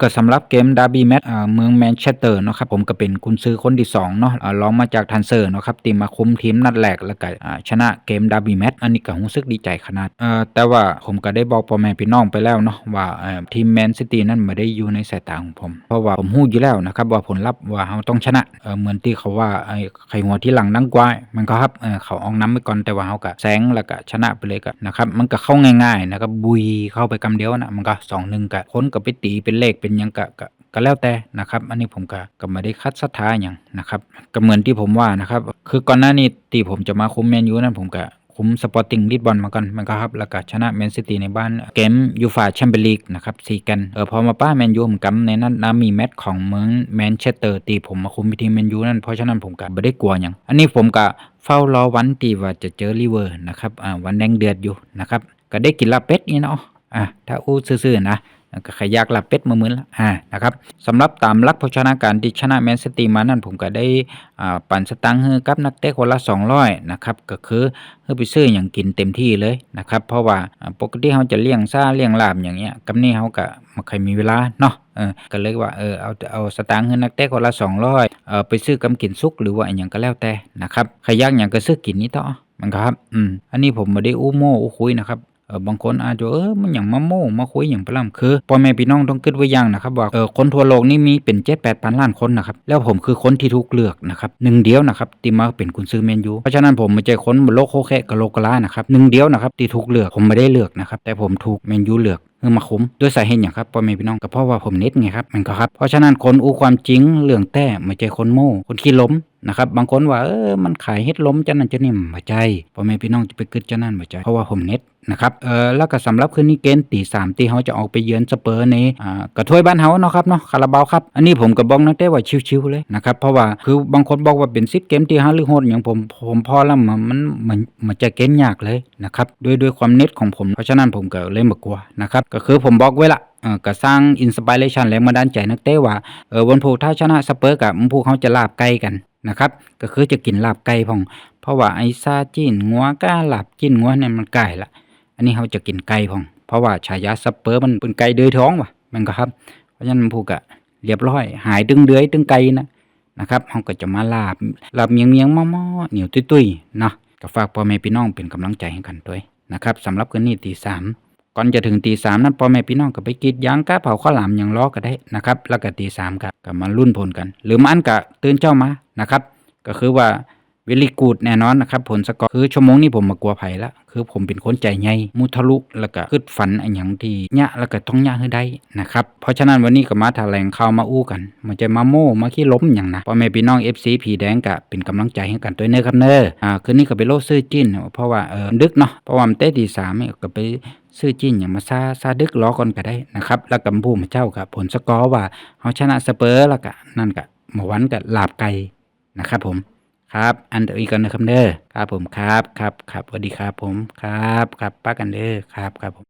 ก็สำหรับเกมดาร์บี้แมตช์เมืองแมนเชสเตอร์เนาะครับผมก็เป็นกุนซือคนที่2เนาะรองมาจากทันเซอร์เนาะครับที่มาคุมทีมนัดแรกแล้วก็ชนะเกมดาร์บี้แมตช์อันนี้ก็รู้สึกดีใจขนาดแต่ว่าผมก็ได้บอกพ่อแม่พี่น้องไปแล้วเนาะว่าทีมแมนซิตี้นั้นไม่ได้อยู่ในสายตาของผม เพราะว่าผมรู้อยู่แล้วนะครับว่าผลลัพธ์ว่าเราต้องชนะเเหมือนที่เขาว่าไข่หัวที่หลังดังกว่ามันก็ครับเเขาออกน้ำไปก่อนแต่ว่าเราก็แซงแล้วก็ชนะไปเลยก็นะครับมันก็เข้าง่ายๆนะครับบุยเข้าไปกำเดียวนะมันก็2-1ก็คนก็ไปตีเป็นเลขเป็นยังก็ก็ก็แล้วแต่นะครับ อันนี้ผมก็ก็ไม่ได้คัดศรัทธาหยังนะครับก็เหมือนที่ผมว่านะครับ คือก่อนหน้านี้ที่ผมจะมาคุมแมนยูนั้นผมก็คุมสปอร์ติ้งลิสบอนมาก่อนมันก็ครับแล้วก็ชนะแมนซิตี้ในบ้านเกมยูฟาแชมเปี้ยนลีกนะครับสี่กันเออพอมาป้าแมนยูผมกำในนั้นน้มีแมตช์ของเมืองแมนเชสเตอร์ตีผมมาคุมทีมแมนยูนั่นเพราะฉะนั้นผมก็ไม่ได้กลัวหยังอันนี้ผมก็เฝ้ารอวันที่ว่าจะเจอลิเวอร์นะครับอ่าวันแดงเดือดอยู่นะครับก็ได้กินลาเป็ดนี่เนาะ อะถ้าอู้ซื่อๆนะก็ขยากลาบเป็ดมาเหมือนละอ่านะครับสำหรับตามลักโภชนาการที่ชนะแมนซิตี้มานั่นผมก็ได้อ่าปั่นสตังค์ให้กับนักเตะคนละ200นะครับก็คือเพื่อไปซื้ออย่างกินเต็มที่เลยนะครับเพราะว่าปกติเขาจะเลี้ยงซ่าเลี้ยงลาบอย่างเงี้ยกับนี่เขาก็ไม่เคยมีเวลาเนาะเออก็เลยว่าเออเอาเอาสตางค์ให้นักเตะคนละ200เออไปซื้อกำกินซุกหรือว่าอย่างก็แล้วแต่นะครับขยากอย่างก็ซื้อกินนี่ต่อมันครับอืมอันนี้ผมไม่ได้อู้โม้อู้คุยนะครับ เออบางคนอาจจะเออมันอย่างมาโม่มาคุยอย่างพล่ำคือพ่อแม่พี่น้องต้องคิดไว้อย่างนะครับว่าเออคนทั่วโลกนี่มีเป็นเจ็ดแปดพันล้านคนนะครับแล้วผมคือคนที่ถูกเลือกนะครับหนึ่งเดียวนะครับที่มาเป็นกุนซื้อแมนยูเพราะฉะนั้นผมไม่ใช่คนบนโลกโคแคะกะโลกะลานะครับหนึ่งเดียวนะครับที่ถูกเลือกผมไม่ได้เลือกนะครับแต่ผมถูกแมนยูเลือกเพื่อมาคุ้มด้วยสาเหตุอย่างครับพ่อแม่พี่น้องก็เพราะว่าผมเน็ตไงครับมันก็ครับเพราะฉะนั้นคนอู้ความจริงเรื่องแต้ไม่ใช่คนโม่คนขี้ล้ม นะครับบางคนว่าเออมันขายเฮ็ดล้มจะนั่นจะนี่บ่ใจพ่อแม่พี่น้องจะไปกึดจะนั่นบ่ใจเพราะว่าผมเน็ตนะครับเออแล้วก็สำหรับคืนนี้เกณฑ์ตีสามตีเขาจะออกไปเยือนสเปอร์ในอ่ากระถ้วยบ้านเฮาเนาะครับเนาะคาราบาวครับ อันนี้ผมก็บอกนักเตะว่าชิวๆเลยนะครับเพราะว่าคือบางคนบอกว่าเป็นซิปเกมที่ฮาหรือโหดอย่างผมผมพอแล้วมันมันมันจะเกณฑ์ยากเลยนะครับด้วยด้วยความเน็ตของผมเพราะฉะนั้นผมก็เลยบ่กลัวนะครับก็คือผมบอกไว้ละ ก็สร้างอินสปิเรชันแรงบันดาลใจนักเตะว่าเออวันพุธถ้าชนะสเปอร์กับมันพวกเขาจะลาบไก่กันนะครับ ก็คือจะกินลาบไก่พอง เพราะว่าไอ้ซาจิ้นงัวก้าลาบจิ้นงัวเนี่ยมันไก่ละ อันนี้เขาจะกินไก่พอง เพราะว่าฉายาสเปอร์มันเป็นไก่เดือยท้องว่ะมันก็ครับ เพราะฉะนั้นผูกอะเรียบร้อย หายตึงเดือยตึงไก่นะนะครับเขาก็จะมาลาบลาบเมียงเมียงๆม้อเหนียวตุ้ยๆเนาะก็ฝากพ่อแม่พี่น้องเป็นกำลังใจให้กันด้วยนะครับสำหรับคืนนี้ตีสาม ก่อนจะถึงตีสามนั้นพ่อแม่พี่น้องก็ไปกีดยางก้าเผาข้าวหลามอย่างล้อก็ได้นะครับ แล้วก็ตีสามก็ก็มารุ่นผลกัน หรือมันก็ตื่นเจ้ามานะครับ ก็คือว่า เวลีกูดแน่นอนนะครับผลสกอร์คือชั่วโมงนี้ผมมากลัวไผละคือผมเป็นคนใจใหญ่มุทะลุแล้วก็คิดฝันอันหยังที่ยะแล้วก็ต้องยะให้ได้นะครับเพราะฉะนั้นวันนี้ก็มาแถลงข่าวมาอู้กัน มันจะมาโม่มาขี้ล้มอย่างนะพ่อแม่พี่น้อง FC ผีแดงก็เป็นกำลังใจให้กันตัวเนอครับเน้ออ่าคืนนี้ก็ไปโลดซื้อจิ้น เพราะว่าเออดึกเนาะเพราะว่ามันเต้ตีสามก็ไปซื้อจิ้นอย่างมาซาซาดึกล้อก่อนก็ได้นะครับแล้วกับผู้มาเจ้ากับผลสกอร์ว่าเขาชนะสเปอร์แล้วก็นั่นก็เมื่อวันก็ลาบไก่นะครับผม ครับ อันเดียวอีกกันนะครับเด้อครับผมครับครับครับสวัสดีครับผมครับครับป้ากันเด้อครับครับผม